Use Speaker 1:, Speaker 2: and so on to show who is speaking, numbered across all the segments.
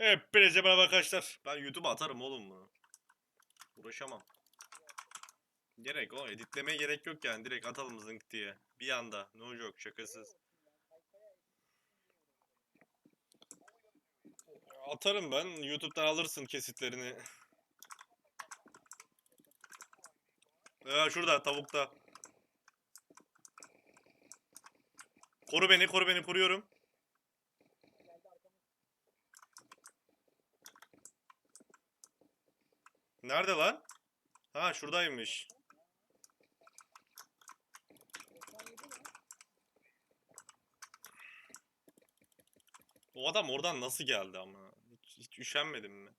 Speaker 1: Hepinize merhaba arkadaşlar. Ben YouTube'a atarım oğlum bunu. Uğraşamam. Gerek o editlemeye gerek yok yani direkt atalım zınk diye. Bir anda. No joke şakasız. Atarım ben. YouTube'dan alırsın kesitlerini. Ee, şurada tavukta. Koru beni, koru beni, koruyorum. Nerede lan? Ha şuradaymış. O adam oradan nasıl geldi ama? Hiç, hiç üşenmedim mi?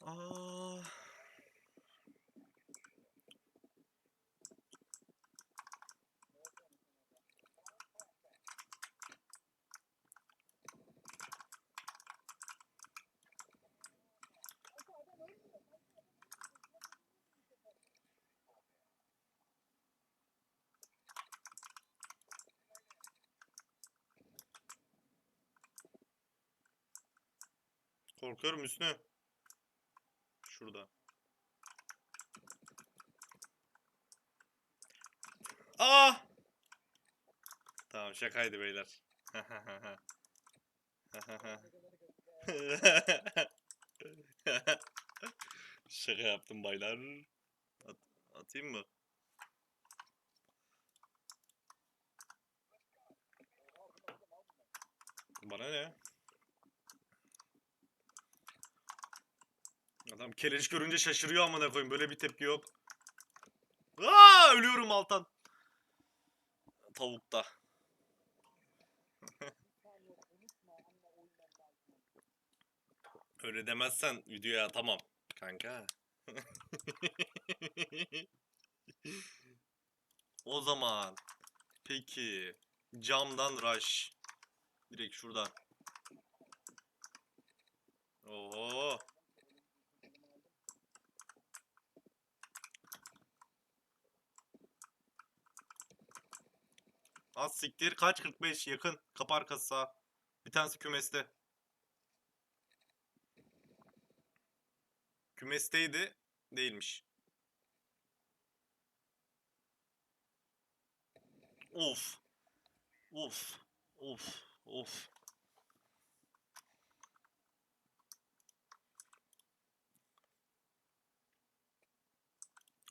Speaker 1: Aa. Korkuyorum Hüsnü. Şurada. Aa! Tamam şakaydı beyler. Şaka yaptım baylar. At- atayım mı? Bana ne? Adam keleş görünce şaşırıyor amına koyayım. Böyle bir tepki yok. Aa, ölüyorum Altan. Tavukta. Öyle demezsen videoya atamam kanka. o zaman peki camdan rush direkt şuradan. Oho. Az siktir. Kaç 45 yakın. Kapı arkası sağ. Bir tanesi kümeste. Kümesteydi. Değilmiş. Of. Of. Of. Of.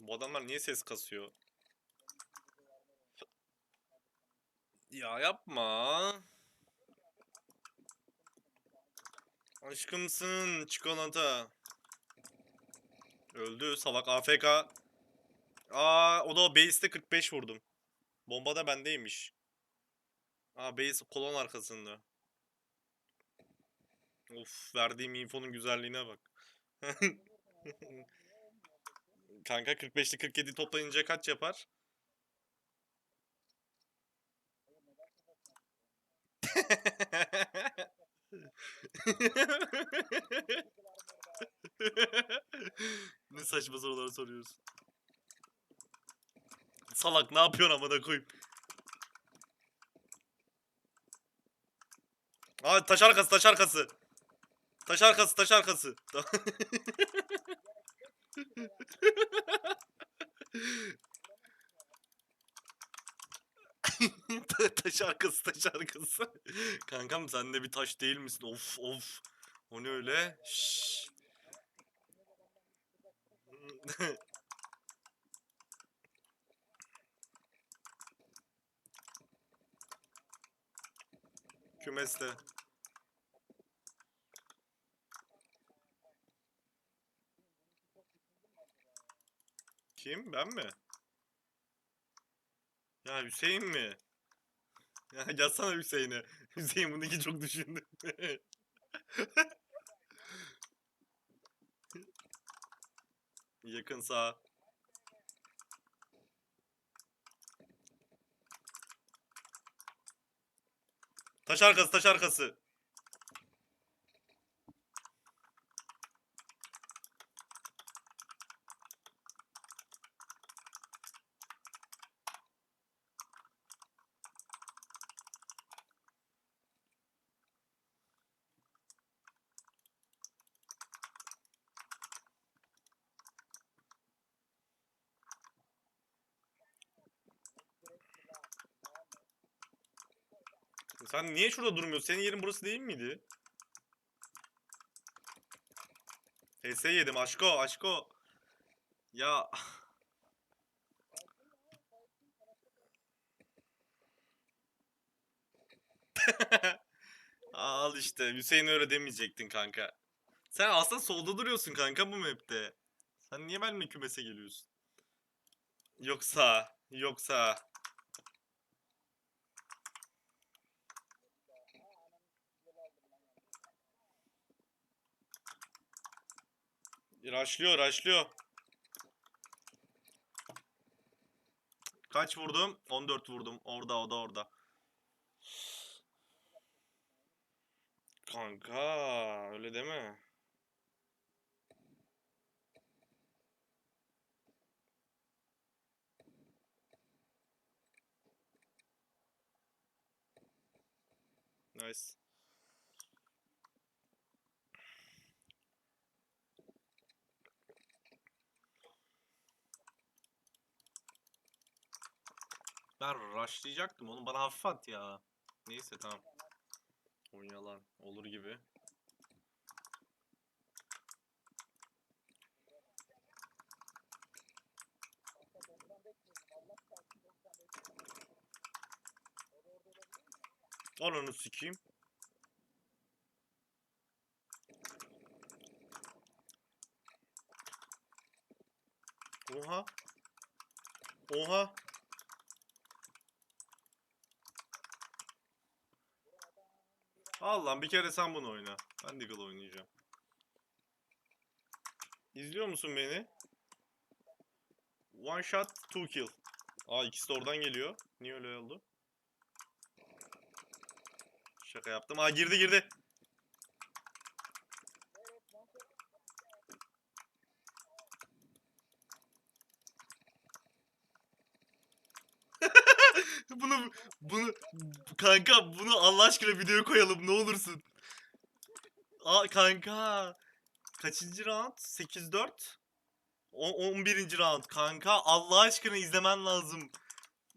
Speaker 1: Bu adamlar niye ses kasıyor? Ya yapma. Aşkımsın çikolata. Öldü salak AFK. Aa o da o base'te 45 vurdum. Bomba da bendeymiş. Aa base kolon arkasında. Of verdiğim infonun güzelliğine bak. Kanka 45'li 47 toplayınca kaç yapar? ne saçma sorular soruyorsun. Salak ne yapıyorsun amına koyayım? Aa taş arkası taş arkası. Taş arkası taş arkası. taş arkası taş arkası. Kankam sen de bir taş değil misin? Of of. O ne öyle? Şşş. Kümeste. Kim? Ben mi? Ya Hüseyin mi? Ya yazsana Hüseyin'e. Hüseyin bunu iki çok düşündüm. Yakın sağ. Taş arkası, taş arkası. Sen niye şurada durmuyorsun? Senin yerin burası değil miydi? HS yedim aşko aşko. Ya Al işte Hüseyin öyle demeyecektin kanka. Sen aslında solda duruyorsun kanka bu map'te. Sen niye benimle kümese geliyorsun? Yoksa, yoksa. Raşlıyor, raşlıyor. Kaç vurdum? 14 vurdum. Orada, o da orada. Kanka, öyle deme. Nice. Ben rushlayacaktım. Onu bana hafif at ya. Neyse tamam. Oyun yalan. Olur gibi. Ananı sikeyim. Oha. Oha. Allah'ım bir kere sen bunu oyna. Ben Deagle oynayacağım. İzliyor musun beni? One shot, two kill. Aa ikisi de oradan geliyor. Niye öyle oldu? Şaka yaptım. Aa girdi girdi. bunu bunu kanka bunu Allah aşkına videoya koyalım ne olursun. Aa kanka. Kaçıncı round? 8-4. O- 11. round kanka. Allah aşkına izlemen lazım.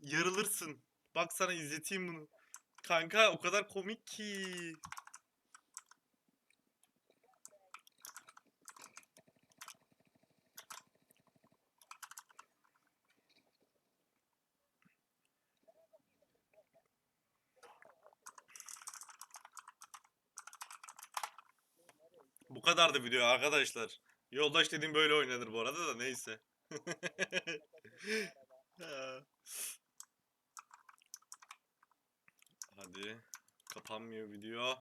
Speaker 1: Yarılırsın. Bak sana izleteyim bunu. Kanka o kadar komik ki. Bu kadar da video arkadaşlar. Yoldaş dediğim böyle oynanır bu arada da neyse. Ha. Hadi. Kapanmıyor video.